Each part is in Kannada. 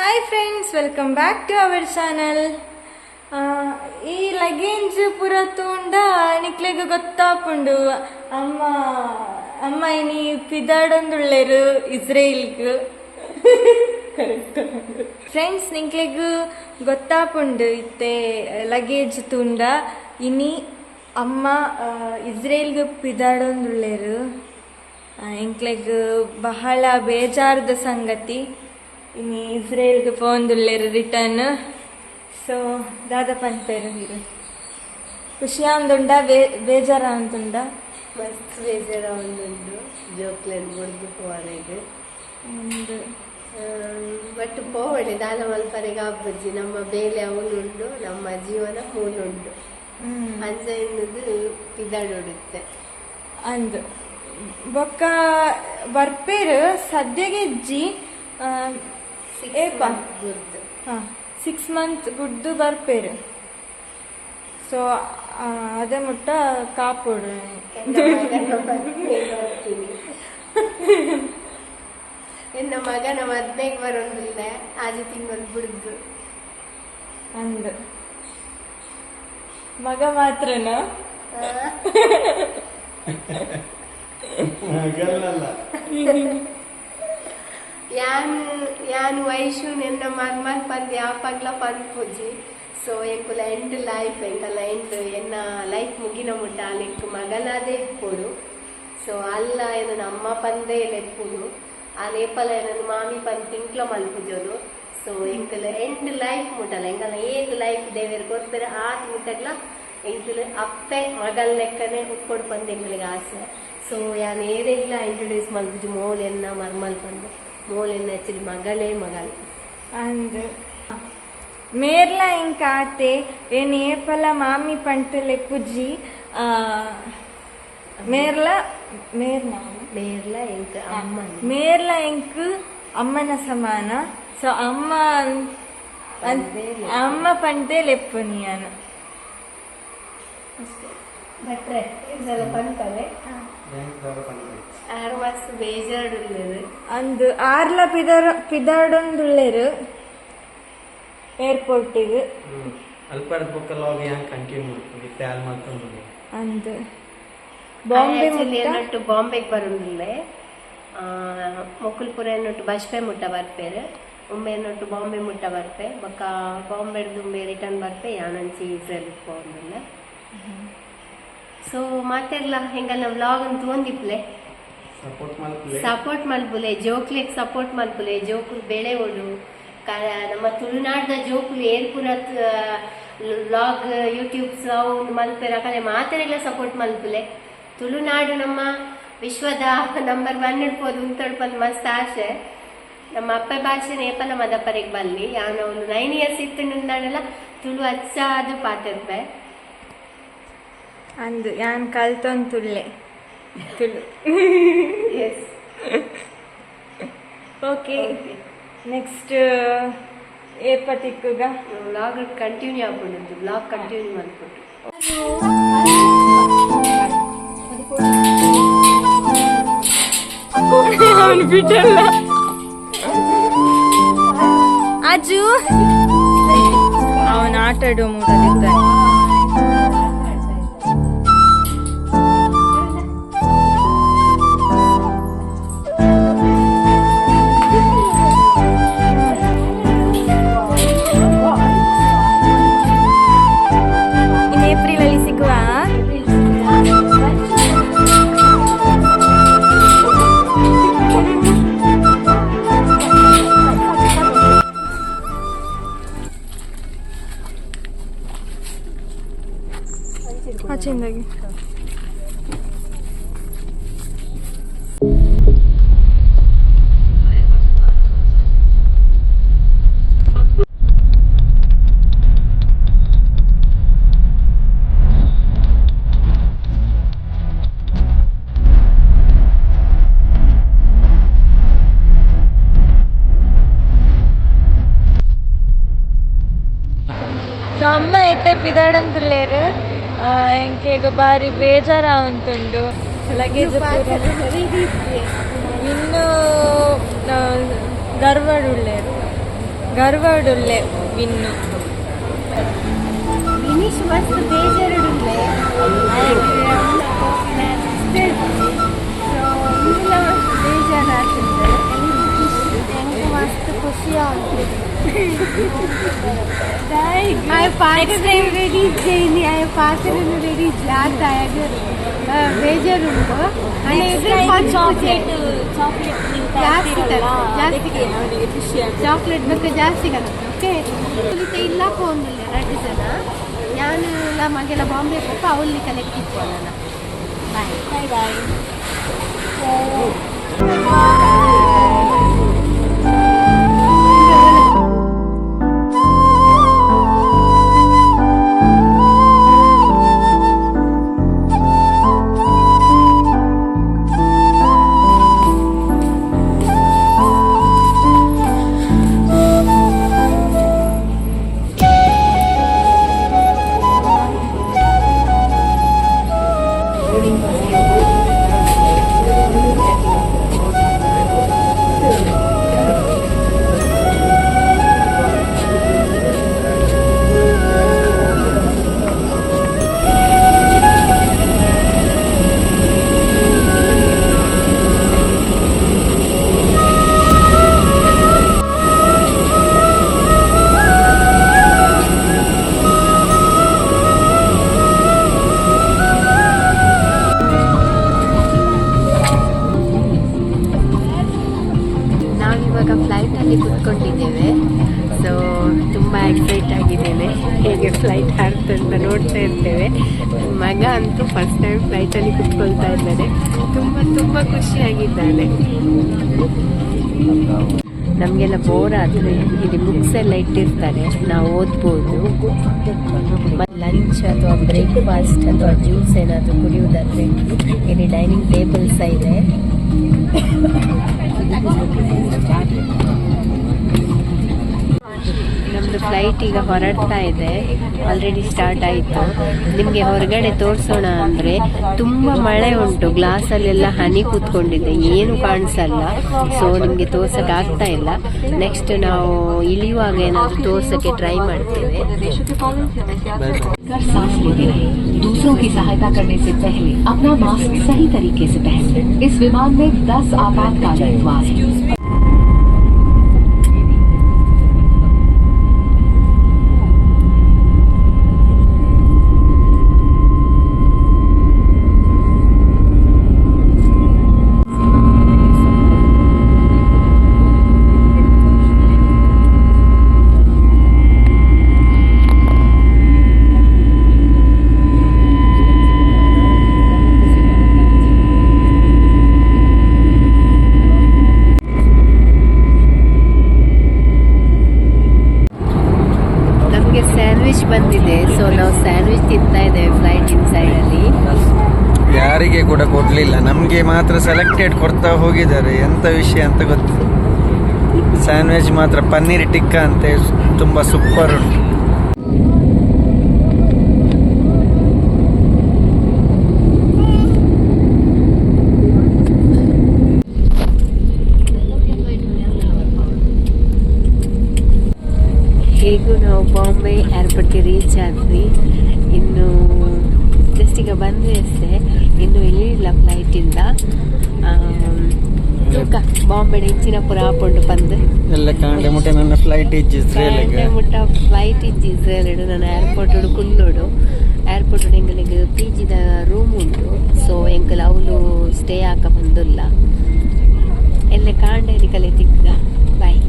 Hi friends welcome back to our channel ಈ ಲಗೇಜ್ ಪೂರ ತೂಂಡ ನಿಕ್ಲೆಗ್ ಗೊತ್ತಾಪುಂಡು. ಅಮ್ಮ ಅಮ್ಮ ಇನಿ ಪಿದಾಡೊಂದುಳ್ಳೆರು ಇಸ್ರೇಲ್ಗ್. ಫ್ರೆಂಡ್ಸ್ ನಿಂಕ್ಲೆಗ್ ಗೊತ್ತಾಪುಂಡು ಇತ್ತೆ ಲಗೇಜ್ ತೂಂಡ. ಇನಿ ಅಮ್ಮ ಇಸ್ರೇಲ್ಗೆ ಪಿದಾಡೊಂದುಳ್ಳೆರು. ಎಂಕ್ಲೆಗ್ ಬಹಳ ಬೇಜಾರದ ಸಂಗತಿ. ಇನ್ನು ಇಸ್ರೇಲ್ಗೆ ಪೋಂದುಳ್ಳೇರು ರಿಟರ್ನ್ ಸೊ ದಾದ ಅಂತ ಇದು ಖುಷಿ ಅಂದುಂಡ ಬೇ ಬೇಜಾರ ಅಂತುಂಡ ಮಸ್ತ್ ಬೇಜಾರ ಒಂದುಂಡು ಜೋಕ್ಲೆನ್ ಬುಡ್ದು ಪೋವಾರೆಗ್ ಒಂದು ಬಟ್ ಪೋವಣೆ ದಾನ ಮಲ್ಪರೆಗೆ ಆಪಜ್ಜಿ ನಮ್ಮ ಬೇಲೆ ಅವನುಂಡು ನಮ್ಮ ಜೀವನ ಮೂನುಂಡು. ಅಂಜ ಎನ್ನುದು ಪಿದಾಡೊಡುತ್ತೆ ಅಂದು. ಬೊಕ್ಕ ಬರ್ಪೇರು ಸದ್ಯಗೆ ಇಜ್ಜಿ ಆ, ಏಪ ಹಾಂ. ಸಿಕ್ಸ್ ಮಂತ್ ಗುಡ್ದು ಬರ್ಪೇರು. ಸೊ ಅದೇ ಮುಟ್ಟ ಕಾಪುಡು ಮಗ ಮಗನ ಹದಿನೈದು ಬರೋದಿಲ್ಲ ಆಜು ತಿಂಗಳು ಬಿಡುದು. ಅಂದ. ಮಗ ಮಾತ್ರನಾ? ಯಾನ್ ಯಾನ್ ವಯಸ್ಸು ನಿನ್ನ ಮನ್ಮನ್ ಪಂದ್ ಯಾವ ಪಗ್ಲ ಪಂದ್ ಪೂಜಿ. ಸೊ ಎಂಕುಲ ಎಂಟು ಲೈಫ್ ಎಂಕಲ ಎಂಟು. ಎನ್ನ ಲೈಫ್ ಮುಗಿನ ಮುಟ್ಟ ಅಲ್ಲಿ ಮಗನಾದೇ ಎಪ್ಪುಡು ಸೊ ಅಲ್ಲ ಏನು ಅಮ್ಮ ಪಂದೇ ಎಪ್ಪುಡು ಆ ನೇಪಲ ಏನನ್ನು ಮಾಮಿ ಪಂದ್ ತಿಂಕ್ಲ ಮಲ್ಪುಜೋದು. ಸೊ ಎಂಕಲ ಎಂಟು ಲೈಫ್ ಮುಟ್ಟಲ್ಲ. ಎಂಕಲ ಏನ್ ಲೈಫ್ ದೇವರು ಕೊಡ್ತಾರೆ, ಆ ಮುಟ್ಟಗ್ಲ ಎಂಕುಲು ಅಪ್ಪೆ ಮಗಲ್ ಲೆಕ್ಕನೆ ಹುಟ್ಕೊಂಡು ಬಂದು ಎಂಗಳಿಗೆ ಆಸೆ. ಸೊ ಯಾನ್ ಇಲ್ಲ ಇಂಟ್ರೊಡ್ಯೂಸ್ ಮಲ್ಪುಜಿ, ಮೋಲ್ ಎನ್ನ ಮರ್ಮಲ್ ಬಂದು ಮೋಲ್ ಎನ್ನ ಆಕ್ಚುಲಿ ಮಗಳೇ ಮಗಳು ಅಂದು ಮೇರ್ಲ ಇಂಕ ಆತೆ ಏನ್ ಏಪಲ ಮಾಮಿ ಪಂಟಲೆ ಪುಜ್ಜಿ ಆ, ಮೇರ್ಲ ಮೇರ್ನ ಮೇರ್ಲ ಎಂಕ ಅಮ್ಮನ ಮೇರ್ಲ ಇಂಕ್ ಅಮ್ಮನ ಸಮಾನ ಸೊ ಅಮ್ಮ ಅನ್- ಪಂದೆ ಅಮ್ಮ ಪಂಟೆ ಲೆಪ್ಪುನಿಯನು ಭಟ್ರೆ ಇದೆಲ್ಲ ಪಂತಲೆ ಆರು ಮಾಸ ಬೇಜಾರುಳ್ಳದು ಅಂದು ಆರ್ಲ ಪಿದಾರ ಪಿದಾಡೊಂದುಳ್ಳೇರು ಏರ್ಪೋರ್ಟಿಗೆ ಅಲ್ಪಡ ಬುಕ್ಕಲ್ಲಿ ಹೋಗಿ ಹಂಗೆ ಕಂಟಿನ್ಯೂ ಮತ್ತೆ ಅಲ್ಲಿ ಮತ್ತೊಂದು ಅಂದು ಬಾಂಬೆ ಮುಟ್ಟ ಎನ್ನೊಟ್ಟು ಬಾಂಬೆಗೆ ಬರೋದಿಲ್ಲೇ. ಮೊಕ್ಕಲ್ಪುರ ಎನ್ನೊಟ್ಟು ಬಸ್ಪೆ ಮುಟ್ಟ ಬರ್ಪೇರು. ಒಮ್ಮೆ ಎನ್ನೊಟ್ಟು ಬಾಂಬೆ ಮುಟ್ಟ ಬರ್ಪೆ. ಬೊಕ್ಕ ಬಾಂಬೆಡ್ದು ಒಮ್ಮೆ ರಿಟರ್ನ್ ಬರ್ಪೆ. ಯಾನಂಚಿ ಇಸ್ರೇಲ್ ಹೋಗಿಲ್ಲ ಸೊ ಮಾತೆಲ್ಲ ಹೆಂಗಲ್ಲ ವ್ಲಾಗ್ ಅಂತ ಒಂದಿಪ್ಲೆ ಸಪೋರ್ಟ್ ಮಲ್ಪುಲೆ ಜೋಕ್ಲೆಗ್ ಸಪೋರ್ಟ್ ಮಲ್ಪುಲೆ ಜೋಕುಲ್ ಬೆಳೆ ಒಡು ಕ- ನಮ್ಮ ತುಳುನಾಡ್ದ ಜೋಕುಲು ಏರ್ಪುರ ಲಾಗ್ ಯೂಟ್ಯೂಬ್ ಸೌಂಡ್ ಮಲ್ಪೆರ ಕಲೆ ಮಾತೆರೆಲ್ಲ ಸಪೋರ್ಟ್ ಮಲ್ಪುಲೆ ತುಳುನಾಡು ನಮ್ಮ ವಿಶ್ವದ ನಂಬರ್ ಒನ್ ಇಡ್ಬೋದು ಉಂತಡ್ಪಲ್ ಮಸ್ತ್ ಆಸೆ. ನಮ್ಮ ಅಪ್ಪ ಭಾಷೆ ನೇಪಲ ಮದಪರೆಗೆ ಬಲ್ಲಿ ಯಾನು ಒಂದು ನೈನ್ ಇಯರ್ಸ್ ಇತ್ತು ನಿಂದಾಡಲ್ಲ ತುಳು ಹಚ್ಚಾದು ಪಾತಿರ್ಪೆ ಅಂದು ಯಾನ್ ಕಲ್ತೊಂದು ತುಳ್ಳೆ. ತುಳು ಎಸ್ ಓಕೆ ನೆಕ್ಸ್ಟ್ ಏಪತಿಕ್ಕುಗ ವ್ಲಾಗ್ ಕಂಟಿನ್ಯೂ ಆಗ್ಬಿಡುದು ವ್ಲಾಗ್ ಕಂಟಿನ್ಯೂ ಮಾಡಿಬಿಟ್ಟು. ಅವನು ಬಿಟ್ಟಲ್ಲ. ಅಜ್ಜು ಅವನ ಆಟ ಆಡೋ ಮೂಡಲಿದ್ದಾನೆ ಆಚೆಂದಾಗಿ ಸೊ ಅಮ್ಮ ಐತೆ ಪಿದಾಡಂದುಲ್ಲೇರು ಎಂಕೆ ಈಗ ಬಾರಿ ಬೇಜಾರ ಉಂಟುಂಡು ಲಗೇಜ್ ಇನ್ನು ಧಾರವಾಡ ಉಳ್ಳೇರು ಗರ್ವಾಡುಲ್ಲೆ ವಿನ್ನು ಆಯ ಪಾತ್ರ ರೆಡಿ ಇದ್ದೇನೆ ಆಯ ಪಾತ್ರ ರೆಡಿ ಜಾತ ಬೇಜಾರುಂಟು ಚಾಕ್ಲೇಟ್ ಚಾಕ್ಲೇಟ್ ಜಾಸ್ತಿ ಜಾಸ್ತಿ ಚಾಕ್ಲೇಟ್ ಬೇಕು ಜಾಸ್ತಿ ಓಕೆ ಇಲ್ಲ ಹೋಗಿಲ್ಲ ಎರಡು ಜನ. ನಾನು ಎಲ್ಲ ಮಗೆಲ್ಲ ಬಾಂಬೆ ಕೊಟ್ಟು ಅವಲ್ಲಿ ಕಲೆಕ್ಟ್ ಇಟ್ಕೊಳ್ಳೋಣ. ಬಾಯ್ ಬಾಯ್ ಬಾಯ್ ಖುಷಿಯಾಗಿದ್ದಾನೆ. ನಮಗೆಲ್ಲ ಬೋರ್ ಆದರೆ ಇಲ್ಲಿ ಬುಕ್ಸ್ ಎಲ್ಲ ಇಟ್ಟಿರ್ತಾರೆ. ನಾವು ಓದ್ಬೋದು. ಲಂಚ್ ಅಥವಾ ಬ್ರೇಕ್ಫಾಸ್ಟ್ ಅಥವಾ ಜ್ಯೂಸ್ ಏನಾದರೂ ಕುಡಿಯುವುದಾದ್ರೆ ಇಲ್ಲಿ ಡೈನಿಂಗ್ ಟೇಬಲ್ ಇದೆ. ನಮ್ಮದು ಫ್ಲೈಟ್ ಈಗ ಹೊರಡ್ತಾ ಇದೆ ಆಲ್ರೆಡಿ ಸ್ಟಾರ್ಟ್ ಆಯಿತು ನಿಮಗೆ ಹೊರಗಡೆ ತೋರಿಸೋಣ ಅಂದರೆ ತುಂಬ ಮಳೆ ಉಂಟು ಗ್ಲಾಸಲ್ಲೆಲ್ಲ ಹನಿ ಕೂತ್ಕೊಂಡಿದೆ ಏನು ಕಾಣಿಸಲ್ಲ ಸೊ ನಿಮಗೆ ತೋರ್ಸಕ್ಕೆ ಆಗ್ತಾ ಇಲ್ಲ ನೆಕ್ಸ್ಟ್ ನಾವು ಇಳಿಯುವಾಗ ಏನಾದರೂ ತೋರ್ಸಕ್ಕೆ ಟ್ರೈ ಮಾಡ್ತೇವೆ कर सांस लेते रहे दूसरों की सहायता करने से पहले अपना मास्क सही तरीके से पहन लें। इस विमान में 10 आपातकालीन द्वार ನಮಗೆ ಮಾತ್ರ ಸೆಲೆಕ್ಟೆಡ್ ಕೊಡ್ತಾ ಹೋಗಿದ್ದಾರೆ. ಎಂಥ ವಿಷಯ ಅಂತ ಗೊತ್ತು. ಸ್ಯಾಂಡ್ವಿಚ್ ಮಾತ್ರ, ಪನ್ನೀರ್ ಟಿಕ್ಕ ಅಂತೆ, ತುಂಬ ಸೂಪರ್ ಉಂಟು. ಹೇಗೂ ನಾವು ಬಾಂಬೆ ಏರ್ಪೋರ್ಟ್ಗೆ ರೀಚ್ ಆದ್ವಿ. ಇನ್ನು ಜಸ್ಟ್ ಈಗ ಬಂದ್ವಿ ಅಷ್ಟೇ ಇನ್ನು ಇಳಿಲ್ಲ ಫ್ಲೈಟಿಂದ ತೂಕ ಬಾಂಬೆ ಹೆಚ್ಚಿನ ಪುರ ಆಪುಂಡು ಬಂದು. ಎಲ್ಲ ಕಾಂಡೆ ಮುಟ್ಟ ನನ್ನ ಫ್ಲೈಟ್ ಇಜ್ಜಿದ್ರೆ ಕಾಂಡೆ ಮುಟ್ಟ ಫ್ಲೈಟ್ ಇಜ್ಜಿ ಇಸ್ರೇಲ್ ನನ್ನ ಏರ್ಪೋರ್ಟ್ ಕುಲ್ಲೋಡು ಏರ್ಪೋರ್ಟ್ ಎಂಗಳಿಗೆ ಪಿ ಜಿದ ರೂಮ್ ಉಂಟು. ಸೊ ಎಂಕಲ್ ಅವಳು ಸ್ಟೇ ಆಕ ಬಂದಿಲ್ಲ. ಎಲ್ಲ ಕಾಂಡೆ ಕಲೆ ತಿಕ್ಕ ಬಾಯ್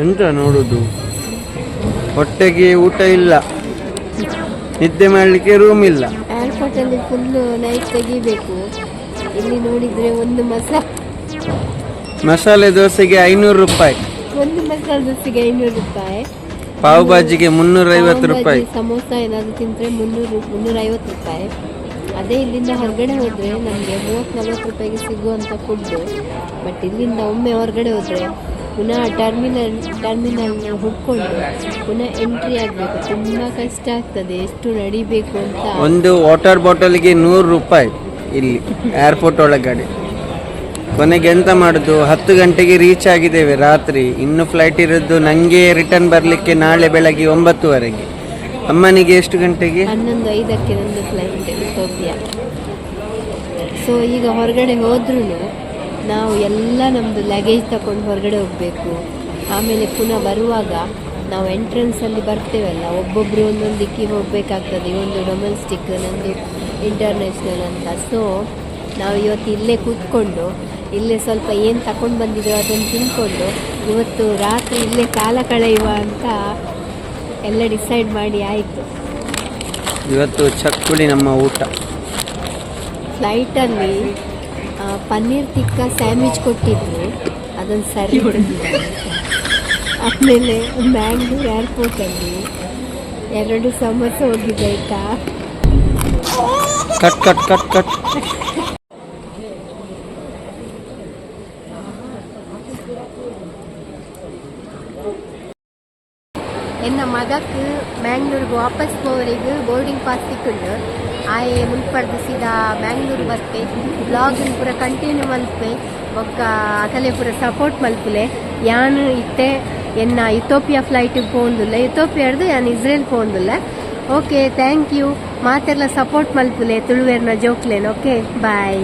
ಎಂತ ನೋಡುದು? ಹೊಟ್ಟೆಗೆ ಊಟ ಇಲ್ಲ. ನಿದ್ದೆ ಮಾಡಲಿಕ್ಕೆ ರೂಮ್ ಇಲ್ಲ. ಏರ್ಪೋರ್ಟ್ ಅಲ್ಲಿ ಫುಲ್ ನೈಟ್ ತೆಗಿಬೇಕು. ಇಲ್ಲಿ ನೋಡಿದ್ರೆ ಒಂದು ಮಸಾಲ. ಮಸಾಲೆ ದೋಸೆಗೆ ಐನೂರು ರೂಪಾಯಿ. ಒಂದು ಮಸಾಲೆ ದೋಸೆಗೆ ಐನೂರು ರೂಪಾಯಿ. ಪಾವ್ ಬಾಜಿಗೆ ಮುನ್ನೂರ ಐವತ್ತು ರೂಪಾಯಿ. ಸಮೋಸ ಏನಾದ್ರು ತಿಂದ್ರೆ ಮುನ್ನೂರು ಮುನ್ನೂರ ಐವತ್ತು ರೂಪಾಯಿ. ಅದೇ ಇಲ್ಲಿಂದ ಹೊರಗಡೆ ಹೋದ್ರೆ ನಮಗೆ ಮೂವತ್ತು ನಲ್ವತ್ತು ರೂಪಾಯಿಗೆ ಸಿಗುವಂತ ಫುಡ್ ಬಟ್ ಇಲ್ಲಿಂದ ಒಮ್ಮೆ ಹೊರಗಡೆ ಹೋದರೆ ಪುನಃ ಟರ್ಮಿನಲ್ ಟರ್ಮಿನಲ್ ಹುಡ್ಕೊಂಡು ಪುನಃ ಎಂಟ್ರಿ ಆಗಬೇಕು. ತುಂಬ ಕಷ್ಟ ಆಗ್ತದೆ. ಎಷ್ಟು ನಡಿಬೇಕು ಅಂತ. ಒಂದು ವಾಟರ್ ಬಾಟಲ್ಗೆ ನೂರು ರೂಪಾಯಿ ಇಲ್ಲಿ ಏರ್ಪೋರ್ಟ್ ಒಳಗಡೆ. ಕೊನೆಗೆ ಎಂತ ಮಾಡುದು? ಹತ್ತು ಗಂಟೆಗೆ ರೀಚ್ ಆಗಿದ್ದೇವೆ ರಾತ್ರಿ. ಇನ್ನು ಫ್ಲೈಟ್ ಇರೋದು ನನಗೆ ರಿಟರ್ನ್ ಬರಲಿಕ್ಕೆ ನಾಳೆ ಬೆಳಗ್ಗೆ ಒಂಬತ್ತುವರೆಗೆ. ಅಮ್ಮನಿಗೆ ಎಷ್ಟು ಗಂಟೆಗೆ? ಹನ್ನೊಂದು ಐದಕ್ಕೆ ನಂದು ಫ್ಲೈಟ್ ಸೊ ಈಗ ಹೊರಗಡೆ ಹೋದ್ರೂ ನಾವು ಎಲ್ಲ ನಮ್ಮದು ಲಗೇಜ್ ತಗೊಂಡು ಹೊರಗಡೆ ಹೋಗಬೇಕು. ಆಮೇಲೆ ಪುನಃ ಬರುವಾಗ ನಾವು ಎಂಟ್ರೆನ್ಸಲ್ಲಿ ಬರ್ತೇವಲ್ಲ ಒಬ್ಬೊಬ್ಬರು ಒಂದೊಂದು ದಿಕ್ಕಿಗೆ ಹೋಗಬೇಕಾಗ್ತದೆ. ಒಂದು ಡೊಮೆಸ್ಟಿಕ್ ನಂದು ಇಂಟರ್ನ್ಯಾಷನಲ್ ಅಂತ. ಸೊ ನಾವು ಇವತ್ತು ಇಲ್ಲೇ ಕೂತ್ಕೊಂಡು ಇಲ್ಲೇ ಸ್ವಲ್ಪ ಏನು ತಗೊಂಡು ಬಂದಿದ್ದೋ ಅದನ್ನು ತಿನ್ಕೊಂಡು ಇವತ್ತು ರಾತ್ರಿ ಇಲ್ಲೇ ಕಾಲ ಕಳೆಯುವ ಅಂತ ಎಲ್ಲ ಡಿಸೈಡ್ ಮಾಡಿ ಆಯಿತು. ಇವತ್ತು ಚಕ್ಕುಳಿ ನಮ್ಮ ಊಟ. ಫ್ಲೈಟಲ್ಲಿ ಪನ್ನೀರ್ ತಿಕ್ಕ ಸ್ಯಾಂಡ್ವಿಚ್ ಕೊಟ್ಟಿದ್ರು ಅದನ್ನು ಸರಿ ಕೊಟ್ಟಿದ್ದಾರೆ ಆಮೇಲೆ ಮ್ಯಾಂಗ್ಳೂರ್ ಏರ್ಪೋರ್ಟಲ್ಲಿ ಎರಡು ಸಮೋಸ ಹೋಗಿದೆ ಆಯ್ತಾ ಕಟ್ ಕಟ್ ಕಟ್ ಕಟ್ ಎನ್ನ ಮಗಕ್ಕೆ ಮ್ಯಾಂಗ್ಳೂರ್ಗೆ ವಾಪಸ್ ಹೋವರಿಗೆ ಬೋರ್ಡಿಂಗ್ ಪಾಸ್ ಸಿಕ್ಕುಂಡು ಆಯೆ ಮುನ್ಪಡ್ದು ಸೀದಾ ಬ್ಯಾಂಗ್ಳೂರು ಬರ್ತೆ ಬ್ಲಾಗ್ ಪೂರ ಕಂಟಿನ್ಯೂ ಮಲ್ಪೆ. ಬೊಕ್ಕ ಅಕಲೆ ಪೂರ ಸಪೋರ್ಟ್ ಮಲ್ಪುಲೆ. ಯಾನು ಇತ್ತೆ, ಎನ್ನ ಇಥೋಪಿಯಾ ಫ್ಲೈಟಿಗೆ ಪೋಂದುಲ್ಲ ಇಥೋಪಿಯಾಡ್ದು ಯಾನ್ ಇಸ್ರೇಲ್ ಪೋಂದುಲ್ಲ ಓಕೆ ಥ್ಯಾಂಕ್ ಯು ಮಾತೆಲ್ಲ ಸಪೋರ್ಟ್ ಮಲ್ಪುಲೆ ತುಳುವೇರ್ನ ಜೋಕ್ಲೇನ್. Okay bye